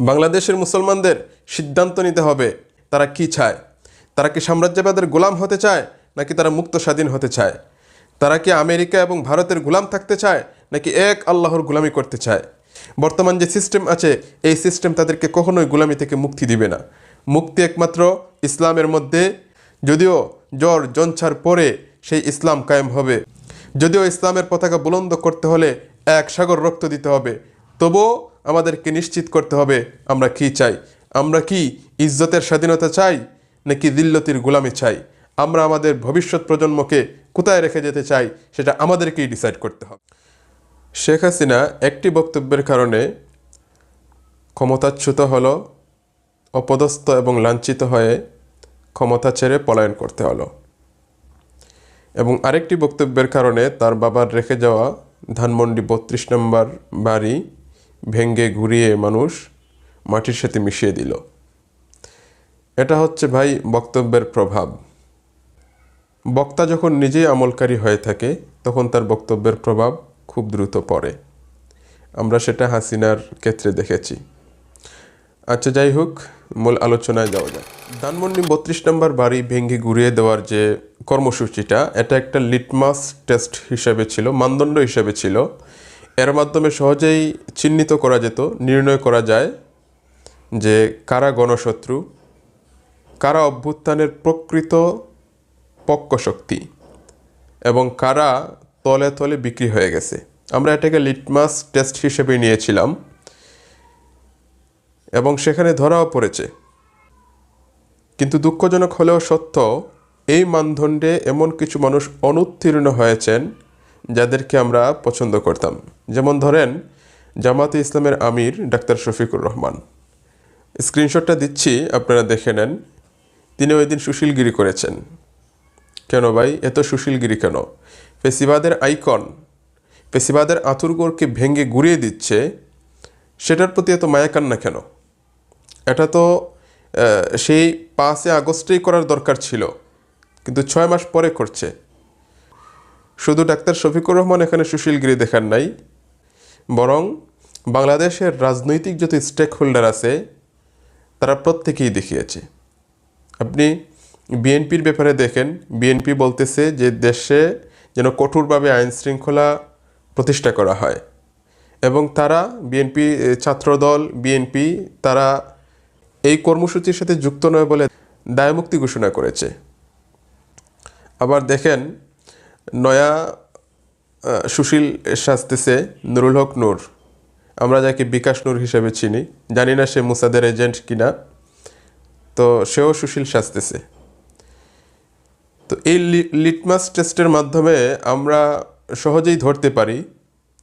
বাংলাদেশের মুসলমানদের সিদ্ধান্ত নিতে হবে, তারা কি চায়? তারা কি সাম্রাজ্যবাদের গোলাম হতে চায়, নাকি তারা মুক্ত স্বাধীন হতে চায়? তারা কি আমেরিকা এবং ভারতের গোলাম থাকতে চায়, নাকি এক আল্লাহর গোলামি করতে চায়? বর্তমান যে সিস্টেম আছে, এই সিস্টেম তাদেরকে কখনোই গোলামি থেকে মুক্তি দিবে না। মুক্তি একমাত্র ইসলামের মধ্যে। যদিও জ্বর, জঞ্ছার পরে সেই ইসলাম কায়েম হবে। যদিও ইসলামের পতাকা বুলন্দ করতে হলে এক সাগর রক্ত দিতে হবে, তবুও আমাদেরকে নিশ্চিত করতে হবে, আমরা কি চাই? আমরা কি ইজ্জতের স্বাধীনতা চাই, নাকি দিল্লতির গোলামি চাই? আমরা আমাদের ভবিষ্যৎ প্রজন্মকে কোথায় রেখে যেতে চাই, সেটা আমাদেরকেই ডিসাইড করতে হবে। শেখ হাসিনা একটি বক্তব্যের কারণে ক্ষমতাচ্যুত হলো, অপদস্থ এবং লাঞ্ছিত হয়ে ক্ষমতা ছেড়ে পলায়ন করতে হলো। এবং আরেকটি বক্তব্যের কারণে তার বাবার রেখে যাওয়া ধানমন্ডি বত্রিশ নম্বর বাড়ি ভেঙ্গে ঘুরিয়ে মানুষ মাটির সাথে মিশিয়ে দিল। এটা হচ্ছে ভাই বক্তব্যের প্রভাব। বক্তা যখন নিজেই আমলকারী হয়ে থাকে, তখন তার বক্তব্যের প্রভাব খুব দ্রুত পড়ে। আমরা সেটা হাসিনার ক্ষেত্রে দেখেছি। আচ্ছা যাই হোক, মূল আলোচনায় যাওয়া যায় ধানমন্ডি বত্রিশ নম্বর বাড়ি ভেঙে ঘুরিয়ে দেওয়ার যে কর্মসূচিটা, এটা একটা লিটমাস টেস্ট হিসাবে ছিল, মানদণ্ড হিসাবে ছিল। এর মাধ্যমে সহজেই চিহ্নিত করা যেত, নির্ণয় করা যায় যে কারা গণশত্রু, কারা অভ্যুত্থানের প্রকৃত পক্কশক্তি এবং কারা তলে তলে বিক্রি হয়ে গেছে। আমরা এটাকে লিটমাস টেস্ট হিসেবে নিয়েছিলাম এবং সেখানে ধরাও পড়েছে। কিন্তু দুঃখজনক হলেও সত্য, এই মানদণ্ডে এমন কিছু মানুষ অনুত্তীর্ণ হয়েছেন যাদেরকে আমরা পছন্দ করতাম। যেমন ধরেন, জামাতে ইসলামের আমির ডাক্তার শফিকুর রহমান। স্ক্রিনশটটা দিচ্ছি, আপনারা দেখে নেন। তিনি ওই দিন সুশীলগিরি করেছেন। কেন ভাই? এত সুশীলগিরি কেন? ফেসিবাদের আইকন ফেসিবাদের আতুরগোরকে ভেঙে ঘুরিয়ে দিচ্ছে, সেটার প্রতি এত মায়াকান্না কেন? এটা তো সেই পাঁচে আগস্টেই করার দরকার ছিল, কিন্তু ছয় মাস পরে করছে। শুধু ডাক্তার শফিকুর রহমান এখানে সুশীলগিরি দেখার নাই বরং বাংলাদেশের রাজনৈতিক যত স্টেক হোল্ডার আছে, তারা প্রত্যেকেই দেখিয়েছে। আপনি বিএনপির ব্যাপারে দেখেন, বিএনপি বলতেছে যে দেশে যেন কঠোরভাবে আইন শৃঙ্খলা প্রতিষ্ঠা করা হয় এবং তারা বিএনপি ছাত্রদল, বিএনপি, তারা এই কর্মসূচির সাথে যুক্ত নয় বলে দায়মুক্তি ঘোষণা করেছে। আবার দেখেন, নয়া সুশীল সাজতেছে নুরুল হক নূর। আমরা যাকে বিকাশ নূর হিসেবে চিনি, জানি না সে মুসাদের এজেন্ট কিনা, তো সেও সুশীল সাজতেছে তো এই লিটমাস টেস্টের মাধ্যমে আমরা সহজেই ধরতে পারি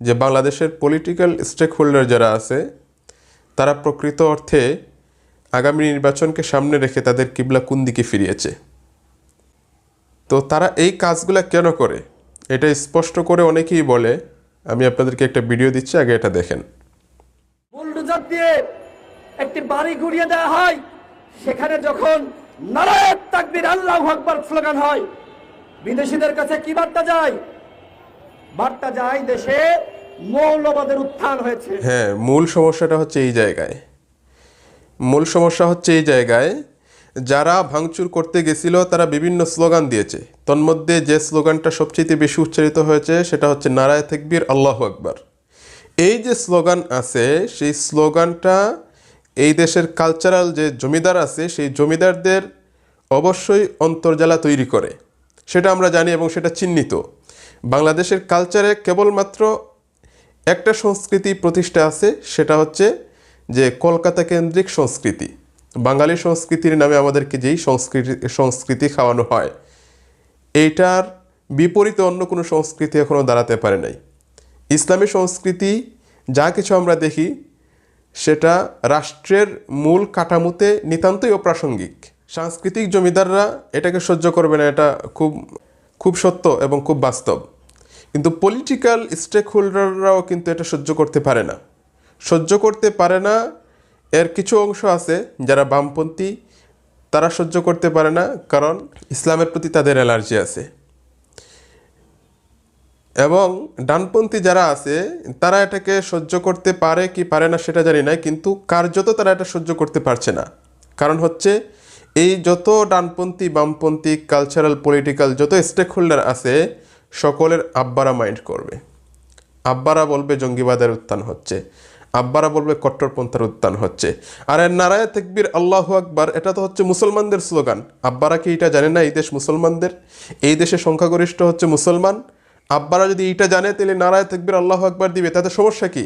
যে বাংলাদেশের পলিটিক্যাল স্টেক হোল্ডার যারা আছে, তারা প্রকৃত অর্থে আগামী নির্বাচনকে সামনে রেখে তাদের কিবলা কোন দিকে ফিরিয়েছে। তো তারা এই কাজগুলা কেন করে? এটা স্পষ্ট করে অনেকেই বলে আমি আপনাদেরকে একটা ভিডিও দিচ্ছি আগে এটা দেখেন। বুলডোজার দিয়ে একটি বাড়ি ঘুরিয়ে দেওয়া হয় সেখানে যখন নারায়ণ তাকবির আল্লাহ আকবার স্লোগান হয় বিদেশিদের কাছে কি বার্তা যায়? বার্তা যায় দেশে মৌলবাদের উত্থান হয়েছে। হ্যাঁ মূল সমস্যাটা হচ্ছে এই জায়গায়। মূল সমস্যা হচ্ছে এই জায়গায় যারা ভাঙচুর করতে গেছিল, তারা বিভিন্ন স্লোগান দিয়েছে। তন্মধ্যে যে স্লোগানটা সবচেয়ে বেশি উচ্চারিত হয়েছে, সেটা হচ্ছে নারায় থাকবির আল্লাহ আকবার। এই যে স্লোগান আছে, সেই স্লোগানটা এই দেশের কালচারাল যে জমিদার আছে, সেই জমিদারদের অবশ্যই অন্তর্জালা তৈরি করে। সেটা আমরা জানি এবং সেটা চিহ্নিত। বাংলাদেশের কালচারে কেবলমাত্র একটা সংস্কৃতি প্রতিষ্ঠা আছে, সেটা হচ্ছে যে কলকাতা কেন্দ্রিক সংস্কৃতি। বাঙালি সংস্কৃতির নামে আমাদেরকে যেই সংস্কৃতি সংস্কৃতি খাওয়ানো হয়, এইটার বিপরীতে অন্য কোনো সংস্কৃতি এখনও দাঁড়াতে পারে নাই। ইসলামী সংস্কৃতি যা কিছু আমরা দেখি, সেটা রাষ্ট্রের মূল কাঠামোতে নিতান্তই অপ্রাসঙ্গিক। সাংস্কৃতিক জমিদাররা এটাকে সহ্য করবে না, এটা খুব খুব সত্য এবং খুব বাস্তব। কিন্তু পলিটিক্যাল স্টেক হোল্ডাররাও কিন্তু এটা সহ্য করতে পারে না। সহ্য করতে পারে না এর কিছু অংশ আছে যারা বামপন্থী, তারা সহ্য করতে পারে না কারণ ইসলামের প্রতি তাদের অ্যালার্জি আছে। এবং ডানপন্থী যারা আছে, তারা এটাকে সহ্য করতে পারে কি পারে না সেটা জানি না, কিন্তু কার্যত তারা এটা সহ্য করতে পারছে না। কারণ হচ্ছে, এই যত ডানপন্থী, বামপন্থী কালচারাল পলিটিক্যাল যত স্টেক হোল্ডার আছে, সকলের আব্বারা মাইন্ড করবে। আব্বারা বলবে জঙ্গিবাদের উত্থান হচ্ছে। আব্বারা বলবে কট্টরপন্থার উত্থান হচ্ছে। আর এর নারায় তেকবির, আল্লাহ আকবার, এটা তো হচ্ছে মুসলমানদের স্লোগান। আব্বারা কি এটা জানে না এই দেশ মুসলমানদের? এই দেশে সংখ্যাগরিষ্ঠ হচ্ছে মুসলমান। আব্বারা যদি এইটা জানে, তাহলে নারায় তেকবির আল্লাহ আকবার দিবে। তাতে সমস্যা কি?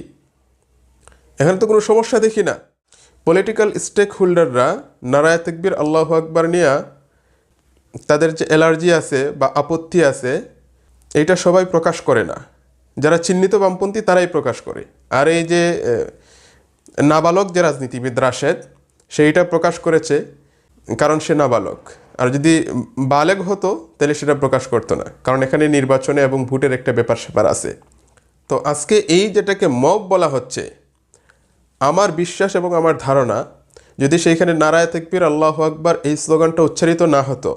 এখানে তো কোনো সমস্যা দেখি না। পলিটিক্যাল স্টেক হোল্ডাররা নারায় তেকবির, আল্লাহ আকবার নিয়ে তাদের যে অ্যালার্জি আছে বা আপত্তি আছে এটা সবাই প্রকাশ করে না। যারা চিহ্নিত বামপন্থী, তারাই প্রকাশ করে। আর এই যে নাবালক যে রাজনীতিবিদ রাশেদ, সেইটা প্রকাশ করেছে কারণ সে নাবালক। আর যদি বালেগ হতো, তাহলে সেটা প্রকাশ করতো না। কারণ এখানে নির্বাচনে এবং ভোটের একটা ব্যাপার স্যাপার আছে। তো আজকে এই যেটাকে মব বলা হচ্ছে, আমার বিশ্বাস এবং আমার ধারণা, যদি সেইখানে নারায় তেকবির, আল্লাহ আকবার এই স্লোগানটা উচ্চারিত না হতো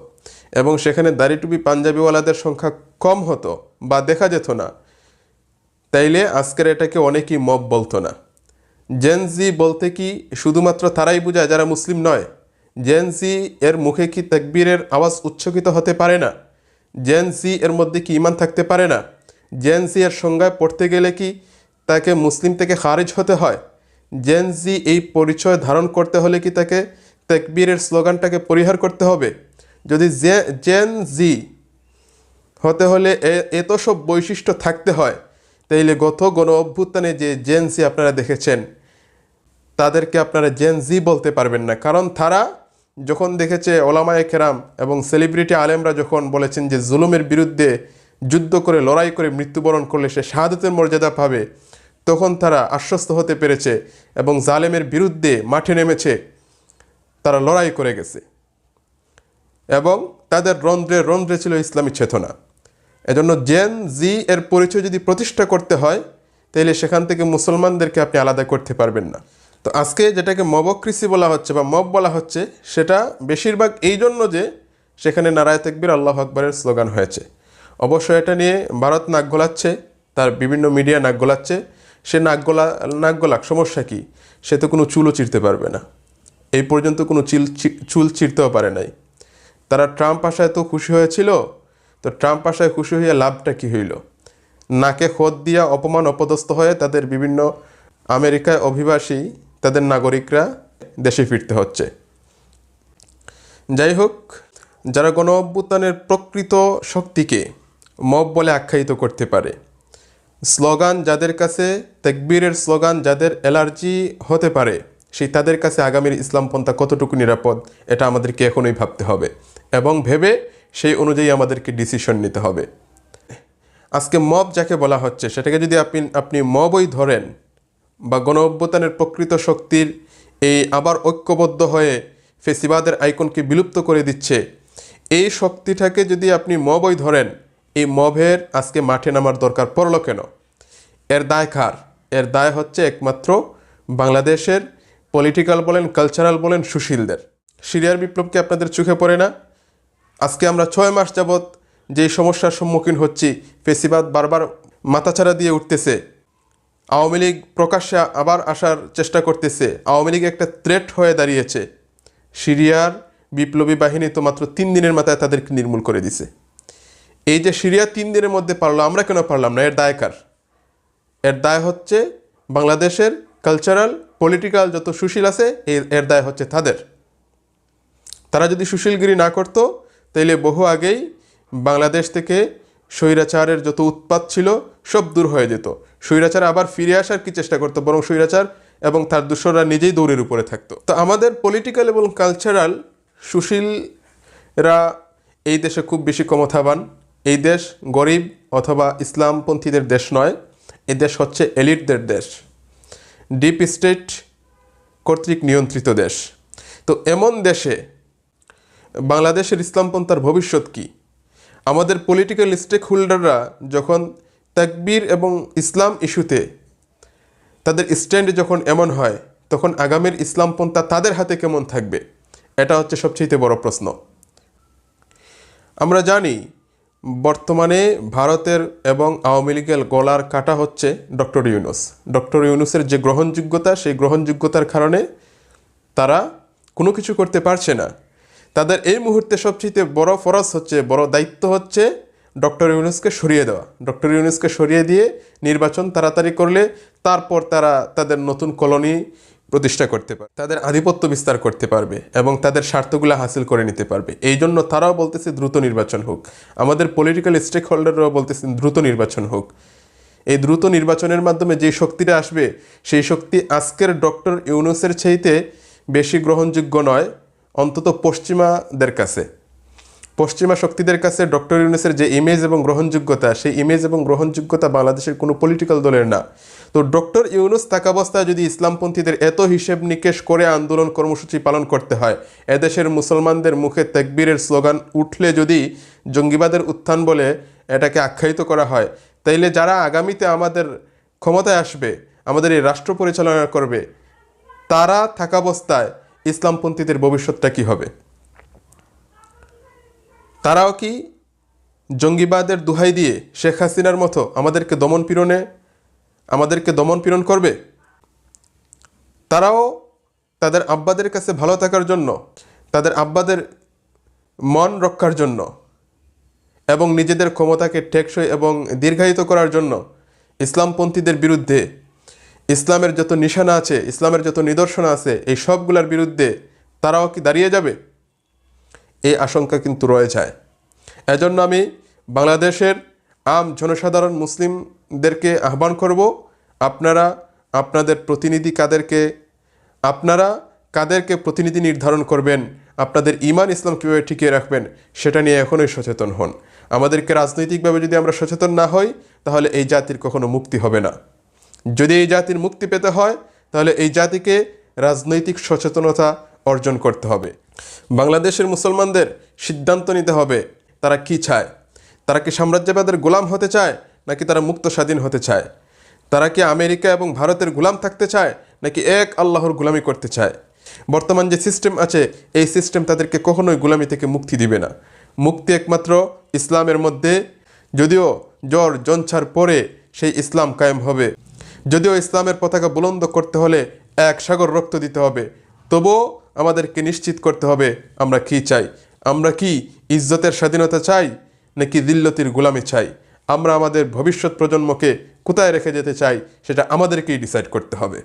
এবং সেখানে দাড়িটুপি পাঞ্জাবিওয়ালাদের সংখ্যা কম হতো বা দেখা যেত না তাইলে আজকের এটাকে অনেকেই মব বলতো না। জেনজি বলতে কি, শুধুমাত্র তারাই বোঝায় যারা মুসলিম নয়। জেনজি এর মুখে কি তাকবীরের আওয়াজ উচ্চকিত হতে পারে না? জেনজি এর মধ্যে কি ইমান থাকতে পারে না? জেনজি এর সংজ্ঞায় পড়তে গেলে কি তাকে মুসলিম থেকে খারিজ হতে হয়? জেনজি এই পরিচয় ধারণ করতে হলে কি তাকে তাকবীরের স্লোগানটাকে পরিহার করতে হবে? যদি জেন জি হতে হলে এত সব বৈশিষ্ট্য থাকতে হয়। তাইলে গত গণ অভ্যুত্থানে যে জেনসি আপনারা দেখেছেন, তাদেরকে আপনারা জেন জি বলতে পারবেন না। কারণ তারা যখন দেখেছে ওলামায়ে কেরাম এবং সেলিব্রিটি আলেমরা যখন বলেছেন যে জুলুমের বিরুদ্ধে যুদ্ধ করে, লড়াই করে মৃত্যুবরণ করলে সে শাহাদতের মর্যাদা পাবে, তখন তারা আশ্বস্ত হতে পেরেছে এবং জালেমের বিরুদ্ধে মাঠে নেমেছে, তারা লড়াই করে গেছে। এবং তাদের রন্ধ্রে রন্ধ্রে ছিল ইসলামী চেতনা। এজন্য জেন জি এর পরিচয় যদি প্রতিষ্ঠা করতে হয়, তাহলে সেখান থেকে মুসলমানদেরকে আপনি আলাদা করতে পারবেন না। তো আজকে যেটাকে মবকৃষি বলা হচ্ছে বা মব বলা হচ্ছে, সেটা বেশিরভাগ এই জন্য যে সেখানে নারায় তেকবির আল্লাহ আকবরের স্লোগান হয়েছে। অবশ্য এটা নিয়ে ভারত নাক গোলাচ্ছে, তার বিভিন্ন মিডিয়া নাক গোলাচ্ছে। সে নাক গোলা, নাক গোলাক, সমস্যা কী? সে তো কোনো চুলও চিরতে পারবে না। এই পর্যন্ত কোনো চিল চুল চিরতেও পারে নাই। তারা ট্রাম্প আসায় তো খুশি হয়েছিল তো ট্রাম্প আসায় খুশি হইয়া লাভটা কি হইল? নাকে খোদ দিয়া অপমান অপদস্থ হয়ে তাদের বিভিন্ন আমেরিকায় অভিবাসী, তাদের নাগরিকরা দেশে ফিরতে হচ্ছে। যাই হোক, যারা গণ অভ্যুত্থানের প্রকৃত শক্তিকে মব বলে আখ্যায়িত করতে পারে, স্লোগান যাদের কাছে, তেকবীরের স্লোগান যাদের অ্যালার্জি হতে পারে, সেই তাদের কাছে আগামীর ইসলামপন্থা কতটুকু নিরাপদ, এটা আমাদেরকে এখনই ভাবতে হবে। এবং ভেবে সেই অনুযায়ী আমাদেরকে ডিসিশন নিতে হবে। আজকে মব যাকে বলা হচ্ছে, সেটাকে যদি আপনি আপনি মবই ধরেন বা গণ অভ্যুত্থানের প্রকৃত শক্তির এই আবার ঐক্যবদ্ধ হয়ে ফেসিবাদের আইকনকে বিলুপ্ত করে দিচ্ছে, এই শক্তিটাকে যদি আপনি মবই ধরেন, এই মবের আজকে মাঠে নামার দরকার পড়ল কেন? এর দায় কার? এর দায় হচ্ছে একমাত্র বাংলাদেশের পলিটিক্যাল বলেন কালচারাল বলেন সুশীলদের। সিরিয়ার বিপ্লব কি আপনাদের চোখে পড়ে না? আজকে আমরা ছয় মাস যাবৎ যে সমস্যার সম্মুখীন হচ্ছি, ফেসিবাদ বারবার মাথাছাড়া দিয়ে উঠতেছে। আওয়ামী লীগ প্রকাশ্যে আবার আসার চেষ্টা করতেছে। আওয়ামী লীগ একটা থ্রেট হয়ে দাঁড়িয়েছে। সিরিয়ার বিপ্লবী বাহিনী তো মাত্র তিন দিনের মাথায় তাদেরকে নির্মূল করে দিছে। এই যে সিরিয়া তিন দিনের মধ্যে পারল, আমরা কেন পারলাম না? এর দায়কার এর দায় হচ্ছে বাংলাদেশের কালচারাল পলিটিক্যাল যত সুশীল আছে এর- দায় হচ্ছে তাদের। তারা যদি সুশীলগিরি না করতো তাইলে বহু আগেই বাংলাদেশ থেকে স্বৈরাচারের যত উৎপাত ছিল, সব দূর হয়ে যেত। স্বৈরাচার আবার ফিরে আসার কি চেষ্টা করতো? বরং স্বৈরাচার এবং তার দূষণরা নিজেই দৌড়ের উপরে থাকতো। তো আমাদের পলিটিক্যাল এবং কালচারাল সুশীলরা এই দেশে খুব বেশি ক্ষমতাবান। এই দেশ গরিব অথবা ইসলামপন্থীদের দেশ নয়, এ দেশ হচ্ছে এলিটদের দেশ। ডিপ স্টেট কর্তৃক নিয়ন্ত্রিত দেশ। তো এমন দেশে বাংলাদেশের ইসলামপন্থার ভবিষ্যৎ কি? আমাদের পলিটিক্যাল স্টেক হোল্ডাররা যখন তাকবীর এবং ইসলাম ইস্যুতে তাদের স্ট্যান্ড যখন এমন হয়, তখন আগামীর ইসলামপন্থা তাদের হাতে কেমন থাকবে? এটা হচ্ছে সবচেয়ে বড় প্রশ্ন। আমরা জানি, বর্তমানে ভারতের এবং আওয়ামী লীগের গলার কাটা হচ্ছে ডক্টর ইউনুস। ডক্টর ইউনুসের যে গ্রহণযোগ্যতা, সেই গ্রহণযোগ্যতার কারণে তারা কোনো কিছু করতে পারছে না। তাদের এই মুহূর্তে সবচেয়ে বড় ফরজ হচ্ছে, বড় দায়িত্ব হচ্ছে ডক্টর ইউনুসকে সরিয়ে দেওয়া। ডক্টর ইউনুসকে সরিয়ে দিয়ে নির্বাচন তাড়াতাড়ি করলে তারপর তারা তাদের নতুন কলোনি প্রতিষ্ঠা করতে পারবে, তাদের আধিপত্য বিস্তার করতে পারবে এবং তাদের স্বার্থগুলো হাসিল করে নিতে পারবে। এই জন্য তারাও বলতেছে, দ্রুত নির্বাচন হোক। আমাদের পলিটিক্যাল স্টেক হোল্ডাররাও বলতেছেন দ্রুত নির্বাচন হোক। এই দ্রুত নির্বাচনের মাধ্যমে যে শক্তিটা আসবে, সেই শক্তি আজকের ডক্টর ইউনুসের চাইতে বেশি গ্রহণযোগ্য নয় অন্তত পশ্চিমাদের কাছে। পশ্চিমা শক্তিদের কাছে ডক্টর ইউনুসের যে ইমেজ এবং গ্রহণযোগ্যতা, সেই ইমেজ এবং গ্রহণযোগ্যতা বাংলাদেশের কোনো পলিটিক্যাল দলের না। তো ডক্টর ইউনুস থাকাবস্থায় যদি ইসলামপন্থীদের এত হিসেব নিকেশ করে আন্দোলন কর্মসূচি পালন করতে হয়, এদেশের মুসলমানদের মুখে তেকবীরের স্লোগান উঠলে যদি জঙ্গিবাদের উত্থান বলে এটাকে আখ্যায়িত করা হয়, তাইলে যারা আগামীতে আমাদের ক্ষমতায় আসবে, আমাদের এই রাষ্ট্র পরিচালনা করবে, তারা থাকাবস্থায় ইসলামপন্থীদের ভবিষ্যৎটা কী হবে? তারাও কি জঙ্গিবাদের দুহাই দিয়ে শেখ হাসিনার মতো আমাদেরকে দমন পীড়নে, আমাদেরকে দমন পীড়ন করবে? তারাও তাদের আব্বাদের কাছে ভালো থাকার জন্য, তাদের আব্বাদের মন রক্ষার জন্য এবং নিজেদের ক্ষমতাকে টেকসই এবং দীর্ঘায়িত করার জন্য ইসলামপন্থীদের বিরুদ্ধে ইসলামের যত নিশানা আছে, ইসলামের যত নিদর্শন আছে, এই সবগুলোর বিরুদ্ধে তারাও কি দাঁড়িয়ে যাবে? এই আশঙ্কা কিন্তু রয়ে যায়। এজন্য আমি বাংলাদেশের আম জনসাধারণ মুসলিমদেরকে আহ্বান করব, আপনারা, আপনাদের প্রতিনিধি কাদেরকে, আপনারা কাদেরকে প্রতিনিধি নির্ধারণ করবেন, আপনাদের ইমান ইসলাম কীভাবে টিকিয়ে রাখবেন, সেটা নিয়ে এখনই সচেতন হন। আমাদেরকে রাজনৈতিকভাবে যদি আমরা সচেতন না হই, তাহলে এই জাতির কখনো মুক্তি হবে না। যদি এই জাতির মুক্তি পেতে হয়, তাহলে এই জাতিকে রাজনৈতিক সচেতনতা অর্জন করতে হবে। বাংলাদেশের মুসলমানদের সিদ্ধান্ত নিতে হবে, তারা কি চায়? তারা কি সাম্রাজ্যবাদের গোলাম হতে চায়, নাকি তারা মুক্ত স্বাধীন হতে চায়? তারা কি আমেরিকা এবং ভারতের গোলাম থাকতে চায়, নাকি এক আল্লাহর গোলামি করতে চায়? বর্তমান যে সিস্টেম আছে, এই সিস্টেম তাদেরকে কখনোই গোলামি থেকে মুক্তি দিবে না। মুক্তি একমাত্র ইসলামের মধ্যে, যদিও জ্বর জঞ্ছার পরে সেই ইসলাম কায়েম হবে। যদিও ইসলামের পতাকা বুলন্দ করতে হলে এক সাগর রক্ত দিতে হবে, তবুও আমাদেরকে নিশ্চিত করতে হবে আমরা কি চাই। আমরা কি ইজ্জতের স্বাধীনতা চাই, নাকি দিল্লতির গোলামি চাই? আমরা আমাদের ভবিষ্যৎ প্রজন্মকে কোথায় রেখে যেতে চাই, সেটা আমাদেরকেই ডিসাইড করতে হবে।